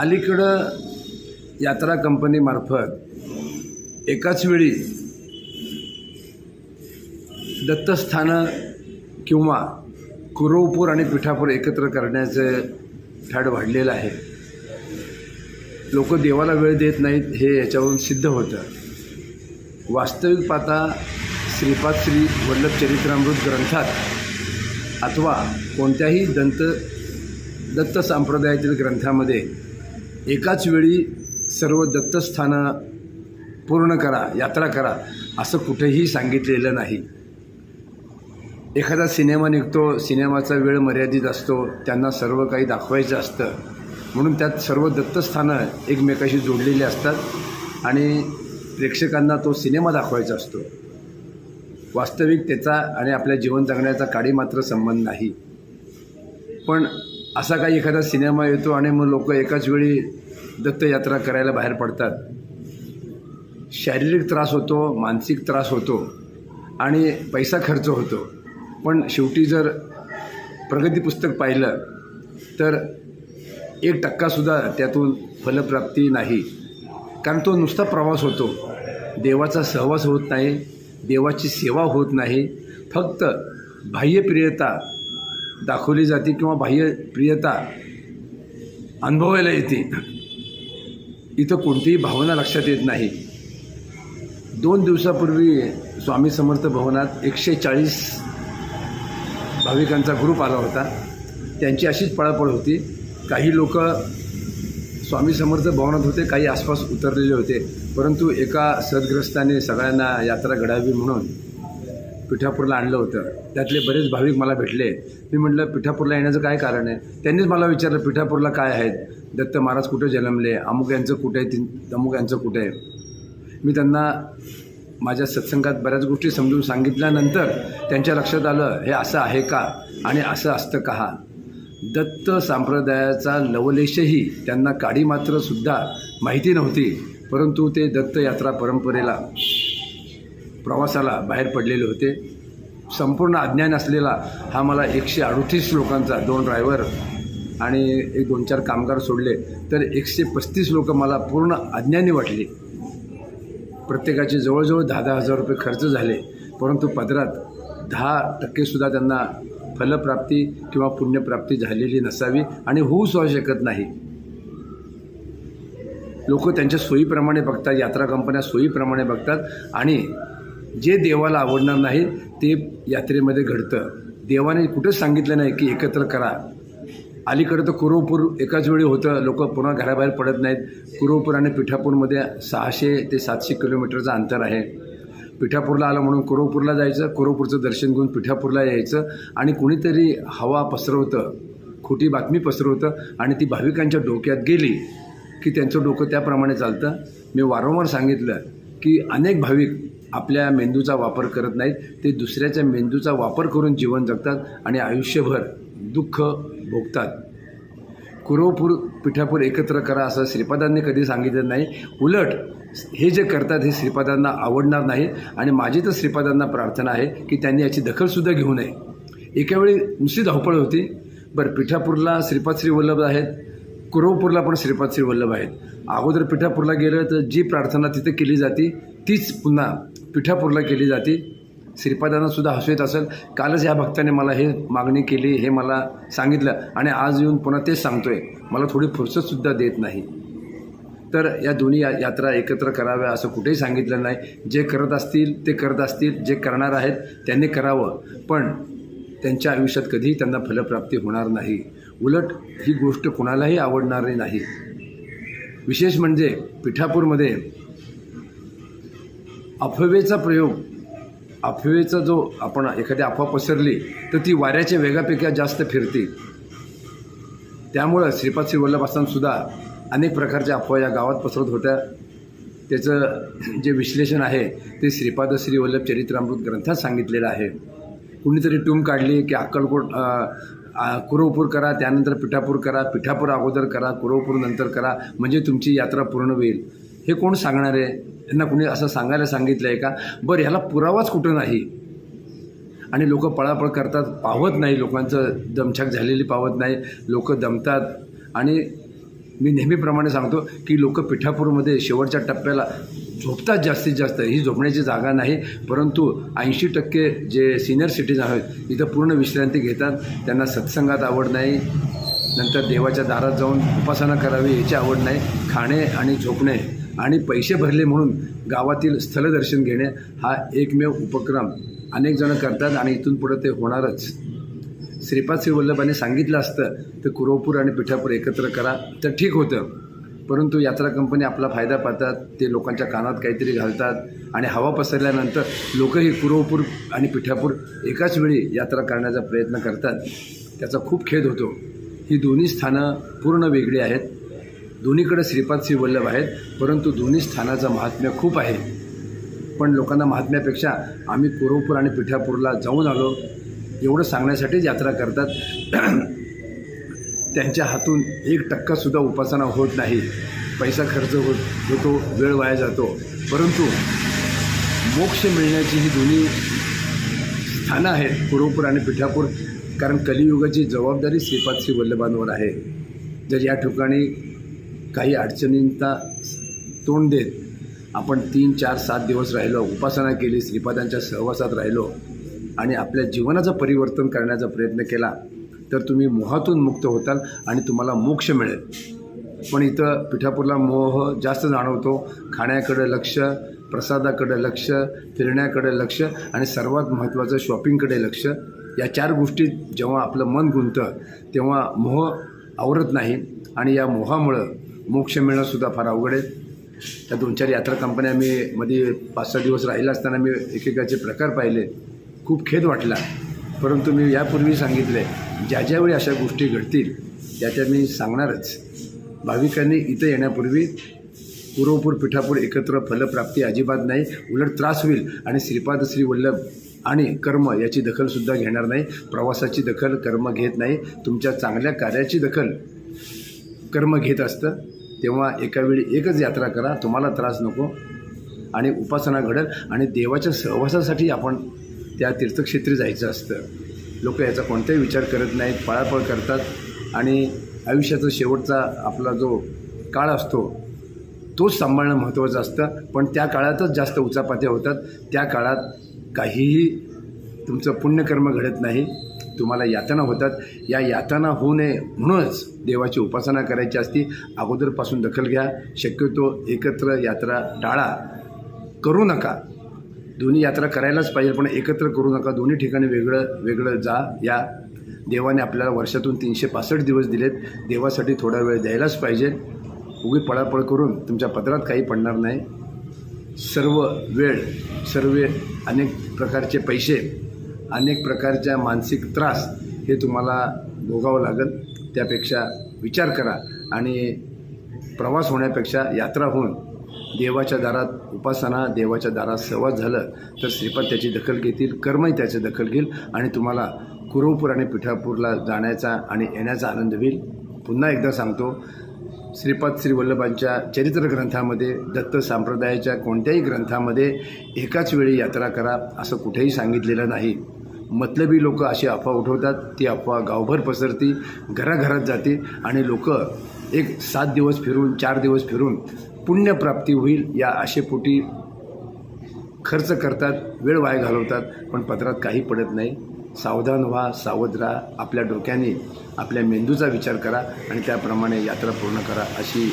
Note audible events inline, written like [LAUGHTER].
अलीकडं यात्रा कंपनीमार्फत एकाच वेळी दत्तस्थानं किंवा कुरवपूर आणि पिठापूर एकत्र करण्याचं ठाड वाढलेलं आहे. लोक देवाला वेळ देत नाहीत हे याच्यावरून सिद्ध होतं. वास्तविक पाहता श्रीपाद श्री वल्लभ चरित्रामृत ग्रंथात अथवा कोणत्याही दंत दत्त संप्रदायातील ग्रंथामध्ये एकाच वेळी सर्व दत्तस्थानं पूर्ण करा यात्रा करा असं कुठेही सांगितलेलं नाही. एखादा सिनेमा निघतो सिनेमाचा वेळ मर्यादित असतो त्यांना सर्व काही दाखवायचं असतं. म्हणून त्यात सर्व दत्तस्थानं एकमेकाशी जोडलेली असतात आणि प्रेक्षकांना तो सिनेमा दाखवायचा असतो. वास्तविक त्याचा आणि आपल्या जीवन जगण्याचा काडी मात्र संबंध नाही. पण असा काही एखादा सिनेमा येतो आणि मग लोक एकाच वेळी दत्तयात्रा करायला बाहेर पडतात. शारीरिक त्रास होतो मानसिक त्रास होतो आणि पैसा खर्च होतो. पण शेवटी जर प्रगती पुस्तक पाहिलं तर एक टक्कासुद्धा त्यातून फलप्राप्ती नाही. कारण तो नुसता प्रवास होतो. देवाचा सहवास होत नाही देवाची सेवा होत नाही. फक्त बाह्यप्रियता दाखवली जाते किंवा बाह्य प्रियता अनुभवायला येते. इथं कोणतीही भावना लक्षात येत नाही. दोन दिवसापूर्वी स्वामी समर्थ भवनात एकशे चाळीस भाविकांचा ग्रुप आला होता. त्यांची अशीच पळापळ होती. काही लोक स्वामी समर्थ भवनात होते काही आसपास उतरलेले होते. परंतु एका सदग्रस्ताने सगळ्यांना यात्रा घडावी म्हणून पिठापूरला आणलं होतं. त्यातले बरेच भाविक मला भेटले. मी म्हटलं पिठापूरला येण्याचं काय कारण आहे? त्यांनीच मला विचारलं पिठापूरला काय आहेत? दत्त महाराज कुठे जन्मले? अमुक यांचं कुठे आहे? अमुक यांचं कुठे आहे? मी त्यांना माझ्या सत्संगात बऱ्याच गोष्टी समजून सांगितल्यानंतर त्यांच्या लक्षात आलं हे असं आहे का? आणि असं असतं का दत्त संप्रदायाचा लवलेशही त्यांना काडी मात्र सुद्धा माहिती नव्हती परंतु ते दत्त यात्रा परंपरेला प्रवासाला बाहेर पडलेले होते. संपूर्ण अज्ञान असलेला हा मला एकशे अडतीस लोकांचा दोन ड्रायव्हर आणि एक दोन चार कामगार सोडले. तर एकशे पस्तीस लोक मला पूर्ण अज्ञानी वाटली. प्रत्येकाचे जवळजवळ दहा दहा हजार रुपये खर्च झाले. परंतु पदरात दहा टक्केसुद्धा त्यांना फलप्राप्ती किंवा पुण्यप्राप्ती झालेली नसावी आणि होऊ सुद्धा शकत नाही. लोक त्यांच्या सोयीप्रमाणे बघतात यात्रा कंपन्या सोयीप्रमाणे बघतात आणि जे देवाला आवडणार नाही ते यात्रेमध्ये घडतं. देवाने कुठंच सांगितलं नाही की एकत्र करा. अलीकडं तर कुरवपूर एकाच वेळी होतं. लोक पुन्हा घराबाहेर पडत नाहीत. कुरवपूर आणि पिठापूरमध्ये सहाशे ते सातशे किलोमीटरचं अंतर आहे. पिठापूरला आलं म्हणून कुरवपूरला जायचं कुरवपूरचं दर्शन घेऊन पिठापूरला यायचं आणि कुणीतरी हवा पसरवतं खोटी बातमी पसरवतं आणि ती भाविकांच्या डोक्यात गेली की त्यांचं डोकं त्याप्रमाणे चालतं. मी वारंवार सांगितलं की अनेक भाविक आपल्या मेंदूचा वापर करत नाहीत ते दुसऱ्याच्या मेंदूचा वापर करून जीवन जगतात आणि आयुष्यभर दुःख भोगतात. कुरोपूर पिठापूर एकत्र करा असं श्रीपादांनी कधी सांगितलं नाही. उलट हे जे करतात हे श्रीपादांना आवडणार नाही आणि माझी तर श्रीपादांना प्रार्थना आहे की त्यांनी याची दखलसुद्धा घेऊ नये. एका वेळी नुसती धावपळ होती. बरं पिठापूरला श्रीपाद श्री वल्लभ आहेत. कुरोपूरला पण श्रीपाद श्री वल्लभ आहेत. अगोदर पिठापूरला गेलं तर जी प्रार्थना तिथे केली जाते तीच पुन्हा पिठापूरला केली जाते. श्रीपादांनासुद्धा हसू येत असेल. कालच या भक्ताने मला हे मागणी केली हे मला सांगितलं आणि आज येऊन पुन्हा तेच सांगतोय. मला थोडी फुरसतसुद्धा देत नाही. तर या दोन्ही या यात्रा एकत्र कराव्या असं कुठेही सांगितलं नाही. जे करत असतील ते करत असतील. जे करणार आहेत त्यांनी करावं. पण त्यांच्या आयुष्यात कधीही त्यांना फलप्राप्ती होणार नाही. उलट ही गोष्ट कुणालाही आवडणारी नाही. विशेष म्हणजे पिठापूरमध्ये अफवेचा प्रयोग अफवेचा जो आपण एखादी अफवा पसरली तर ती वाऱ्याच्या वेगापेक्षा जास्त फिरते. त्यामुळं श्रीपाद श्री वल्लभ अनेक प्रकारच्या अफवा या गावात पसरत होत्या. त्याचं जे विश्लेषण आहे ते श्रीपाद श्री वल्लभ चरित्रामृत ग्रंथात सांगितलेलं आहे. कुणीतरी टूम काढली की अक्कलकोट कुरवपूर करा त्यानंतर पिठापूर करा पिठापूर अगोदर करा कुरवपूर नंतर करा म्हणजे तुमची यात्रा पूर्ण होईल. हे कोण सांगणार आहे? यांना कुणी असं सांगायला सांगितलं आहे का? बरं ह्याला पुरावाच कुठं नाही. आणि लोक पळापळ करतात पावत नाही. लोकांचं दमछाक झालेली पावत नाही. लोक दमतात. आणि मी नेहमीप्रमाणे सांगतो की लोक पिठापूरमध्ये शेवटच्या टप्प्याला झोपतात जास्तीत जास्त. ही झोपण्याची जागा नाही. परंतु ऐंशी टक्के जे सिनियर सिटीजन आहेत इथं पूर्ण विश्रांती घेतात. त्यांना सत्संगात आवड नाही. नंतर देवाच्या दारात जाऊन उपासना करावी याची आवड नाही. खाणे आणि झोपणे आणि पैसे भरले म्हणून गावातील स्थलदर्शन घेणे हा एकमेव उपक्रम अनेक जण करतात आणि इथून पुढं ते होणारच. श्रीपाद श्रीवल्लभाने सांगितलं असतं तर कुरवपूर आणि पिठापूर एकत्र करा तर ठीक होतं. परंतु यात्रा कंपनी आपला फायदा पाहतात ते लोकांच्या कानात काहीतरी घालतात आणि हवा पसरल्यानंतर लोकही कुरवपूर आणि पिठापूर एकाच वेळी यात्रा करण्याचा प्रयत्न करतात. त्याचा खूप खेद होतो. ही दोन्ही स्थानं पूर्ण वेगळी आहेत. दोन्हीकडे श्रीपाद श्रीवल्लभ आहेत परंतु दोन्ही स्थानाचं महात्म्य खूप आहे. पण लोकांना महात्म्यापेक्षा आम्ही कुरवपूर आणि पिठापूरला जाऊन आलो. एवढं सांगण्यासाठीच यात्रा करतात. [CLEARS THROAT] त्यांच्या हातून एक टक्कासुद्धा उपासना होत नाही. पैसा खर्च होत होतो वेळ वाया जातो. परंतु मोक्ष मिळण्याची ही दोन्ही स्थानं आहेत कुरवपूर आणि पिठापूर कारण कलियुगाची जबाबदारी श्रीपाद श्री वल्लभांवर आहे. जर या ठिकाणी काही अडचणींना तोंड देत आपण तीन चार सात दिवस राहिलो उपासना केली श्रीपादांच्या सहवासात राहिलो आणि आपल्या जीवनाचं परिवर्तन करण्याचा प्रयत्न केला तर तुम्ही मोहातून मुक्त होताल आणि तुम्हाला मोक्ष मिळेल. पण इथं पिठापूरला मोह जास्त जाणवतो. खाण्याकडे लक्ष प्रसादाकडे लक्ष फिरण्याकडे लक्ष आणि सर्वात महत्त्वाचं शॉपिंगकडे लक्ष या चार गोष्टीत जेव्हा आपलं मन गुंतं तेव्हा मोह आवरत नाही आणि या मोहामुळं मोक्ष मिळणंसुद्धा फार अवघड आहे. त्या दोन चार यात्रा कंपन्या मी मध्ये पाच सहा दिवस राहिला असताना मी एकेकाचे प्रकार पाहिले. खूप खेद वाटला. परंतु मी यापूर्वी सांगितले ज्या ज्यावेळी अशा गोष्टी घडतील त्या त्या मी सांगणारच. भाविकांनी इथं येण्यापूर्वी पूर्वपूर पिठापूर एकत्र फलप्राप्ती अजिबात नाही उलट त्रास होईल आणि श्रीपाद श्री वल्लभ आणि कर्म याची दखलसुद्धा घेणार नाही. प्रवासाची दखल कर्म घेत नाही. तुमच्या चांगल्या कार्याची दखल कर्म घेत असतं तेव्हा एका वेळी एकच यात्रा करा तुम्हाला त्रास नको आणि उपासना घडेल आणि देवाच्या सहवासासाठी आपण त्या तीर्थक्षेत्री जायचं असतं. लोक याचा कोणताही विचार करत नाहीत पळापळ करतात आणि आयुष्याचा शेवटचा आपला जो काळ असतो तोच सांभाळणं महत्त्वाचं असतं. पण त्या काळातच जास्त उचापात्या होतात. त्या काळात काहीही तुमचं पुण्यकर्म घडत नाही. तुम्हाला यातना होतात. या यातना होऊ नये म्हणूनच देवाची उपासना करायची असती अगोदरपासून दखल घ्या. शक्यतो एकत्र यात्रा टाळा. करू नका. दोन्ही यात्रा करायलाच पाहिजे पण एकत्र करू नका. दोन्ही ठिकाणी वेगळं वेगळं जा या. देवाने आपल्याला वर्षातून तीनशे पासष्ट दिवस दिलेत. देवासाठी थोडा वेळ द्यायलाच पाहिजे. उगी पळापळ करून तुमच्या पत्रात काही पडणार नाही. सर्व वेळ सर्व अनेक प्रकारचे पैसे अनेक प्रकारच्या मानसिक त्रास हे तुम्हाला भोगावं लागेल. त्यापेक्षा विचार करा आणि प्रवास होण्यापेक्षा यात्रा होऊन देवाच्या दारात उपासना देवाच्या दारात सहवास झालं तर श्रीपाद त्याची दखल घेतील कर्मही त्याची दखल घेईल आणि तुम्हाला कुरवपूर आणि पिठापूरला जाण्याचा आणि येण्याचा आनंद होईल. पुन्हा एकदा सांगतो श्रीपाद श्री वल्लभांच्या चरित्र ग्रंथामध्ये दत्त संप्रदायाच्या कोणत्याही ग्रंथामध्ये एकाच वेळी यात्रा करा असं कुठेही सांगितलेलं नाही. मतलबी लोक अशी अफवा उठवतात ती अफवा गावभर पसरती घराघरात जाते आणि लोक एक सात दिवस फिरून चार दिवस फिरून पुण्यप्राप्ती होईल या आशेपोटी खर्च करतात वेळ वाया घालवतात पण पत्रात काही पडत नाही. सावधान व्हा सावध राहा आपल्या डोक्याने आपल्या मेंदूचा विचार करा आणि त्याप्रमाणे यात्रा पूर्ण करा अशी